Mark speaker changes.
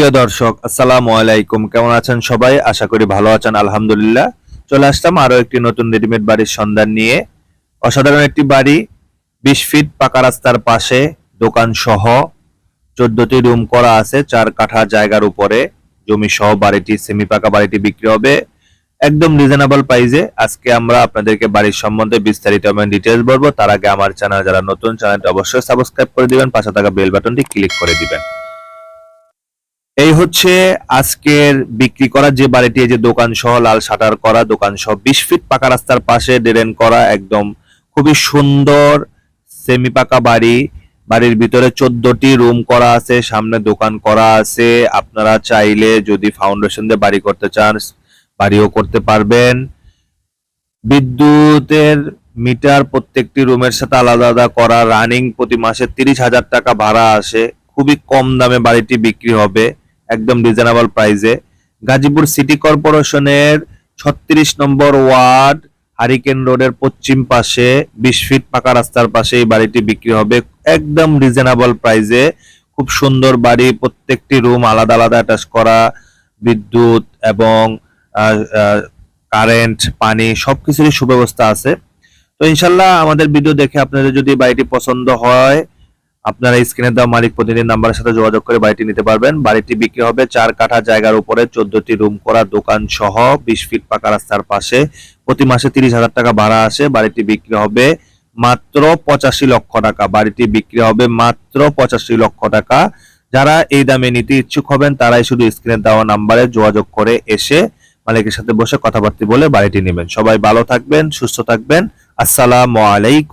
Speaker 1: প্রিয় দর্শক, আসসালামু আলাইকুম। কেমন আছেন সবাই? আশা করি ভালো আছেন, আলহামদুলিল্লাহ। চলে আসলাম আরও একটি নতুন রেডিমেড বাড়ির সন্ধান নিয়ে। অসাধারণ একটি বাড়ি, বিশ ফিট পাকা রাস্তার পাশে দোকান সহ চোদ্দটি রুম করা আছে, চার কাঠা জায়গার উপরে। জমি সহ বাড়িটি সেমি পাকা বাড়িটি বিক্রি হবে। একদম রিজনেবল প্রাইসে আজকে আমরা আপনাদেরকে বাড়ির সম্বন্ধে বিস্তারিত এবং ডিটেলস বলব। তার আগে আমার চ্যানেল যারা নতুন চ্যানেলটি অবশ্যই সাবস্ক্রাইব করে দিবেন। পাশে থাকা বেল বাটনটি ক্লিক করে দিবেন। এই হচ্ছে আজকের বিক্রি করা যে বাড়িটি যে দোকান সহ লাল শাটার করা, দোকান সহ বিশ ফিট পাকা রাস্তার পাশে ড্রেন করা, একদম খুবই সুন্দর সেমি পাকা বাড়ি। বাড়ির ভিতরে চোদ্দটি রুম করা আছে, সামনে দোকান করা আছে। আপনারা চাইলে যদি ফাউন্ডেশন দিয়ে বাড়ি করতে চান, বাড়িও করতে পারবেন। বিদ্যুতের মিটার প্রত্যেকটি রুমের সাথে আলাদা আলাদা করা। রানিং প্রতি মাসে তিরিশ হাজার টাকা ভাড়া আসে। খুবই কম দামে বাড়িটি বিক্রি হবে। একদম রিজনেবল প্রাইসে গাজীপুর সিটি কর্পোরেশনের ছত্রিশ নম্বর ওয়ার্ড হারিকেন রোডের পশ্চিম পাশে, বিশ ফিট পাকা রাস্তার পাশে এই বাড়িটি বিক্রি হবে। একদম রিজনেবল প্রাইসে খুব সুন্দর বাড়ি, প্রত্যেকটি রুম আলাদা আলাদা অ্যাটাচ করা, বিদ্যুৎ এবং কারেন্ট পানি, সবকিছুরই সুব্যবস্থা আছে। তো ইনশাল্লাহ আমাদের ভিডিও দেখে আপনাদের যদি বাড়িটি পছন্দ হয় আপনারা স্ক্রিনে দেওয়া মালিক প্রতিনিধির নাম্বারের সাথে যোগাযোগ করে বাড়িটি নিতে পারবেন। বাড়িটি বিক্রি হবে চার কাঠা জায়গার উপরে, চোদ্দটি রুম করা, দোকান সহ, বিশ ফিট পাকা রাস্তার পাশে। প্রতি মাসে তিরিশ হাজার টাকা ভাড়া আসে। বাড়িটি বিক্রি হবে মাত্র পঁচাশি লক্ষ টাকা। বাড়িটি বিক্রি হবে মাত্র পঁচাশি লক্ষ টাকা। যারা এই দামে নিতে ইচ্ছুক হবেন, তারাই শুধু স্ক্রিনে দেওয়া নাম্বারে যোগাযোগ করে এসে মালিকের সাথে বসে কথাবার্তা বলে বাড়িটি নেবেন। সবাই ভালো থাকবেন, সুস্থ থাকবেন। আসসালামু আলাইকুম।